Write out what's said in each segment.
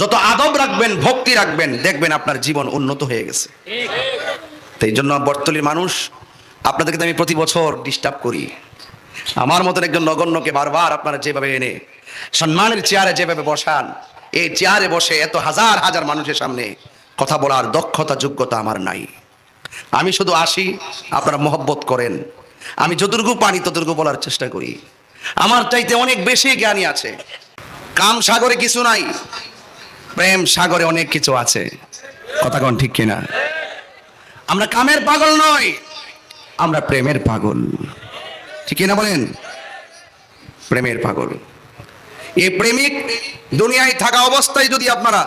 যত আদব রাখবেন, ভক্তি রাখবেন, দেখবেন আপনার জীবন উন্নত হয়ে গেছে। এই জন্য বর্তলির মানুষ, আপনাদেরকে আমি প্রতি বছর ডিস্টার্ব করি। আমার মতন একজন নগণ্যকে বারবার আপনারা যেভাবে এনে, সম্মানের চেয়ারে যেভাবে বসান, এই চেয়ারে বসে এত হাজার হাজার মানুষের সামনে কথা বলার দক্ষতা, যোগ্যতা আমার নাই। আমি শুধু আসি, আপনারা মহব্বত করেন। আমি যতটুকু পানি ততটুকু বলার চেষ্টা করি। আমার চাইতে অনেক বেশি জ্ঞানী আছে। কাম সাগরে কিছু নাই। প্রেম সাগরে অনেক কিছু আছে। কথা কন ঠিক কিনা? আমরা কামের পাগল নই, আমরা প্রেমের পাগল। ঠিক কিনা বলেন? প্রেমের পাগল। এই প্রেমিক দুনিয়ায় থাকা অবস্থায় যদি আপনারা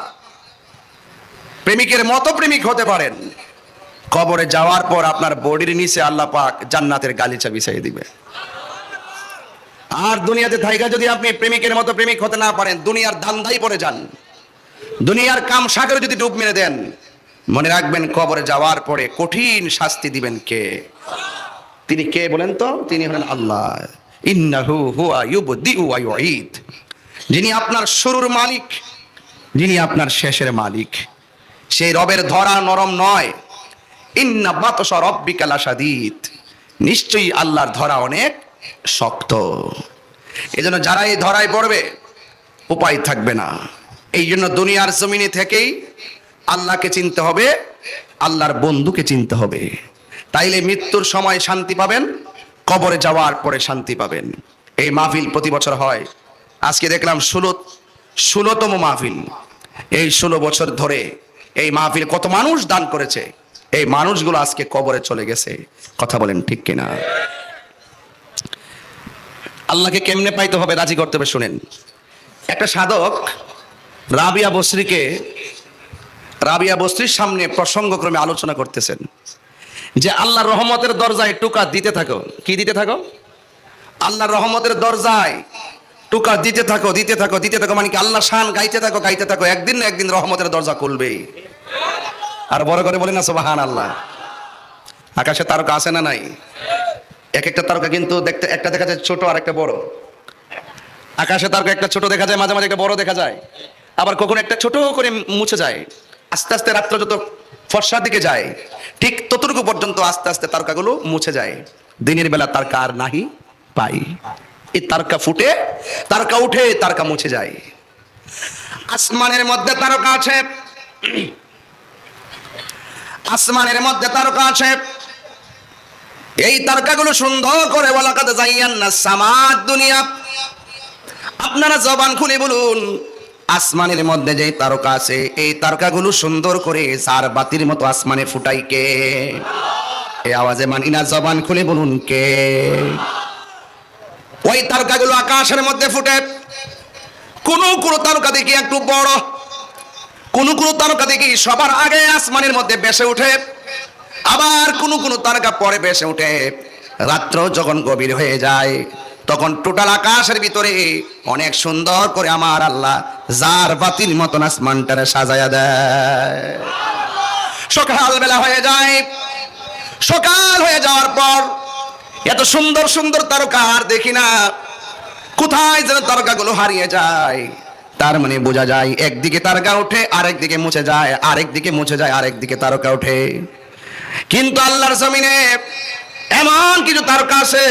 প্রেমিকের মতো প্রেমিক হতে পারেন, কবরে যাওয়ার পর আপনার বডির নিচে আল্লাহ পাক জান্নাতের গালিচা বিছাই দিবে। আর দুনিয়াতে থাইকা যদি আপনি প্রেমিকের মতো প্রেমিক হতে না পারেন, দুনিয়ার ধান্দাই পড়ে যান। দুনিয়ার কাম সাগরে যদি ডুব মেরে দেন, মনে রাখবেন কবরে যাওয়ার পরে কঠিন শাস্তি দিবেন কে? তিনি কে বলেন তো? তিনি হলেন আল্লাহ। যিনি আপনার শুরুর মালিক, যিনি আপনার শেষের মালিক। সেই রবের ধরা নরম নয়। ইন্না বাতস রব্বিকা লাশাদীদ। নিশ্চয়ই আল্লাহর ধরা অনেক শক্ত। এজন্য যারা এই ধরায় পড়বে, উপায় থাকবে না। এই জন্য দুনিয়ার জমিনে থেকেই আল্লাহকে চিনতে হবে, আল্লাহর বন্ধুকে চিনতে হবে। তাইলে মৃত্যুর সময় শান্তি পাবেন, কবরে যাওয়ার পরে শান্তি পাবেন। এই মাহফিল প্রতি বছর হয়। আজকে দেখলাম ষোলো, ষোলোতম মাহফিল। এই ষোলো বছর ধরে এই মাহফিল কত মানুষ দান করেছে, এই মানুষগুলো আজকে কবরে চলে গেছে। কথা বলেন ঠিক কিনা? আল্লাহকে কেমনে পাইতে হবে? রাজি করতে হবে, শুনেন। একটা সাধক রাবিয়া বসরিকে, রাবিয়া বস্রির সামনে প্রসঙ্গক্রমে আলোচনা করতেছেন যে আল্লাহর রহমতের দরজায় টুকা দিতে থাকো। কি দিতে থাকো? আল্লাহর রহমতের দরজায় টুকা দিতে থাকো দিতে থাকো দিতে থাকো মানে কি আল্লাহ শান গাইতে থাকো গাইতে থাকো, একদিন না একদিন রহমতের দরজা খুলবেই আর বড় করে বলি না সোবাহান আল্লাহ আকাশে তারকা আছে না নাই? এক একটা তারকা কিন্তু দেখতে, একটা দেখা যায় ছোট আর একটা বড়। আকাশে তারকা, একটা ছোট দেখা যায়, মাঝে মাঝে একটা বড় দেখা যায়। আবার কখনো একটা ছোট করে মুছে যায়। আস্তে আস্তে রাত্র যত ফর্সার দিকে যায়, ঠিক ততটুকু পর্যন্ত আস্তে আস্তে তারকাগুলো মুছে যায়। দিনের বেলা তারকা আর নাহি পাই। এই তারকা ফুটে, তারকা উঠে, তারকা মুছে যায়। আসমানের মধ্যে তারকা আছে। আসমানের মধ্যে তারকা আছে। এই তারকাগুলো সুন্দর করে বলা কথা যাইয়ান না সামাদ দুনিয়া। আপনারা জবান খুলে বলুন আসমানের মধ্যে যে তারকা আছে, এই তারকাগুলো সুন্দর করে সার বাতির মতো আসমানে ফুটাই কে? এই আওয়াজে মানি না জবান খুলে বলুন কে? ওই তারকাগুলো আকাশের মধ্যে ফুটে। কোন কোন তারকা দেখি একটু বড়। কোন কোন তারকা দেখি সবার আগে আসমানের মধ্যে বেসে ওঠে আবার কোন কোন তারকা পরে বেসে ওঠে রাত্র যখন গভীর হয়ে যায় তখন টোটাল আকাশের ভিতরে অনেক সুন্দর করে আমার আল্লাহ জার বাতির মতন আসমানটারে সাজায়া দেয়। সকাল বেলা হয়ে যায়। সকাল হয়ে যাওয়ার পর এত সুন্দর সুন্দর তারকা আর দেখি না। কোথায় যেন তারকাগুলো হারিয়ে যায়। তার মানে বোঝা যায় একদিকে তারকা ওঠে আরেক দিকে মুছে যায় আরেক দিকে মুছে যায় আরেক দিকে তারকা ওঠে। কিন্তু আল্লাহর জমিনে এমন কিছু তারকা আছে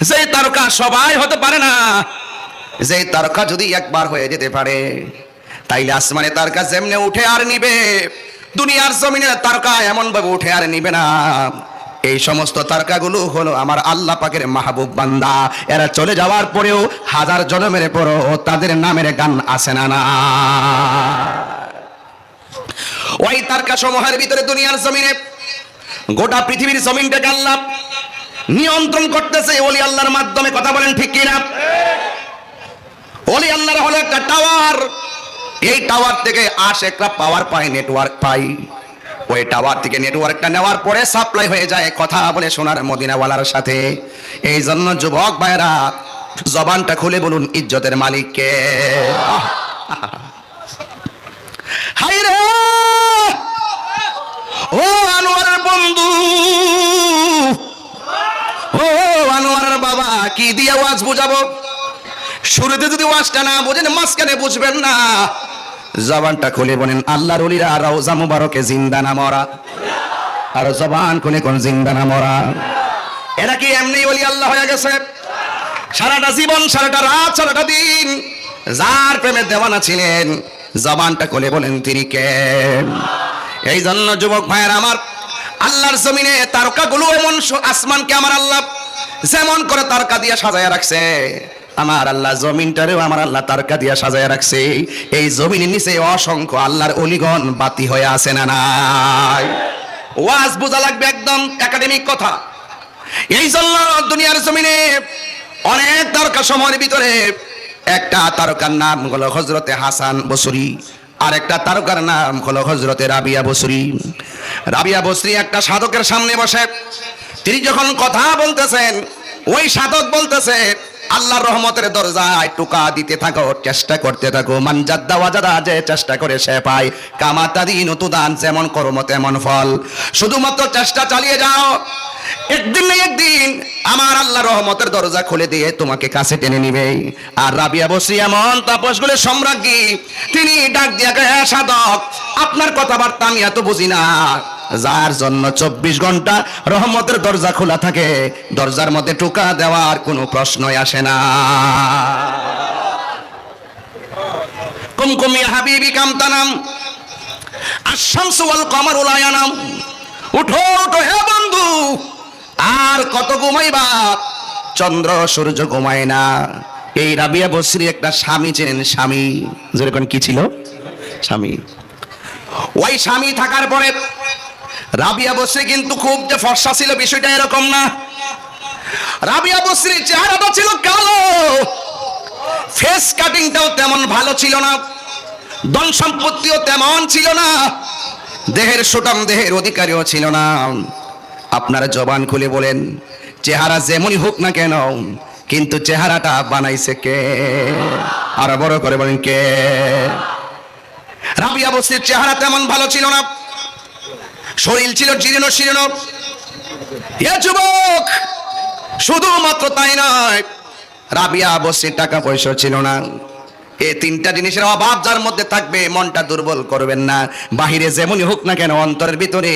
যে তারকা সবাই হতে পারে না। যে তারকা যদি একবার হয়ে যেতে পারে, তাইলে আসমানে তারকা যেমনে উঠে আর নিবে, দুনিয়ার জমিনে তারকা এমন ভাবে উঠে আর নিবে না। এই সমস্ত তারকাগুলো হলো আমার আল্লাহ পাকের মাহবুব বান্দা। এরা চলে যাওয়ার পরেও হাজার জনমের পরও তাদের নামের গান আসে না না। ওই তারকা সমূহের ভিতরে দুনিয়ার জমিনে গোটা পৃথিবীর জমিনটাকে আল্লাহ নিয়ন্ত্রণ করতেছে ওলি আল্লাহর মাধ্যমে। কথা বলেন ঠিক কিনা? ওলি আল্লাহর হলো একটা টাওয়ার এই টাওয়ার থেকে আশ একটা পাওয়ার পায় নেটওয়ার্ক পাই ওই টাওয়ার থেকে নেটওয়ার্কটা নেওয়ার পরে সাপ্লাই হয়ে যায় কথা বলে সোনার মদিনাওয়ালার সাথে। এই জন্য যুবক ভাইরা জবানটা খুলে বলুন, ইজ্জতের মালিককে হাই রে! ও আনোয়ারের বন্ধু ও আনোয়ারের বাবা কি দিয়ে ওয়াজ বুঝাবো? শুরুতে যদি ওয়াজটা না বোঝেন, মাঝখানে বুঝবেন না। জবানটা খুলে বলেন, আল্লাহর অলিরা রওজা মুবারকে জিন্দা না মরা। আর জবান খুলে কোন জিন্দা না মরা? এরা কি এমনি অলি আল্লাহ হয়ে গেছে? সারাটা জীবন, সারাটা রাত, সারাটা দিন যার প্রেমে দেওয়ানা ছিলেন, জবানটা খুলে বলেন, তিনি কে? এই জন্য যুবক ভাইয়ের আমার, আল্লাহর জমিনে তারকাগুলো এমন আসমানকে আমার আল্লাহ যেমন করে তারকা দিয়ে সাজায় রাখছে। আমার আল্লাহ জমিনটারেও আমার আল্লাহ তারকা দিয়ে সাজায় রাখছে। এই জমিনের নিচে অসংখ্য আল্লাহর অলিগণ বাতি হয়ে আছে না নাই? ওয়াজ বোঝা লাগবে একদম একাডেমিক কথা। এই জন্য দুনিয়ার জমিনে অনেক তারকা সময়ের ভিতরে একটা তারকার নাম হলো হজরতে হাসান বসরি আর একটা তারকার নাম হলো হজরতে রাবিয়া বসরি। রাবিয়া বসরি একটা সাধকের সামনে বসে। তিনি যখন কথা বলতেছেন ওই সাধক বলতেছে আল্লাহর রহমতের দরজায় টুকা দিতে থাকো চেষ্টা করতে থাকো মানজাদ্দা ওয়াজাদা যে চেষ্টা করে সে পায়। কামাতা দিন দান যেমন কর্ম তেমন ফল। শুধুমাত্র চেষ্টা চালিয়ে যাও। একদিন না একদিন আমার আল্লাহ রহমতের দরজা খুলে দিয়ে তোমাকে কাছে টেনে নিবে। আর রাবিয়া বসরি এমন তাপসগুলো সম্রাজ্ঞী তিনি ডাক দিয়া কয়, "হ্যাঁ, সাধক আপনার কথাবার্তা আমি এত বুঝি না। যার জন্য চব্বিশ ঘণ্টা রহমতের দরজা খোলা থাকে। দরজার মধ্যে টোকা দেওয়ার কোনো প্রশ্নই আসে না। কুমকুমি হাবিবি কামতানাম আশামসু কমার উলায়ানাম উঠো উঠো হে বন্ধু, আর কত ঘুমাইবা চন্দ্র, সূর্য ঘুমায় না। এই রাবিয়া বসরি একটা স্বামী চেনেন, স্বামী। যেরকম কি ছিল? স্বামী। ওই স্বামী থাকার পরে রাবিয়া বসরি কিন্তু খুব যে ফর্সা ছিল বিষয়টা এরকম না। রাবিয়া বসরির চেহারাটা ছিল কালো। ফেস কাটিংটাও তেমন ভালো ছিল না। ধন সম্পত্তিও তেমন ছিল না। দেহের সুটাম দেহের অধিকারীও ছিল না। আপনারা জবান খুলে বলেন, চেহারা যেমনই হোক না কেন, কিন্তু চেহারাটা বানাইছে কে? আর বড় করে বলেন কে? রাবিয়া বস্তির চেহারা তেমন ভালো ছিল না। শরীর ছিল জীর্ণ শীর্ণ। এ যুবক, শুধুমাত্র তাই নয়, রাবিয়া বস্তির টাকা পয়সা ছিল না। এই তিনটা জিনিসের অভাব যার মধ্যে থাকবে, মনটা দুর্বল করবেন না। বাহিরে যেমনই হোক না কেন, অন্তরের ভিতরে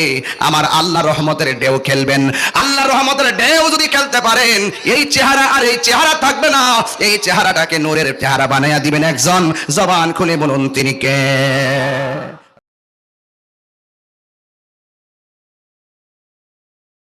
আমার আল্লাহ রহমতের ঢেউ খেলবেন। আল্লাহ রহমতের ঢেউ যদি খেলতে পারেন, এই চেহারা আর এই চেহারা থাকবে না। এই চেহারাটাকে নূরের চেহারা বানাইয়া দিবেন একজন। জবান খুলে বলুন, তিনি কে?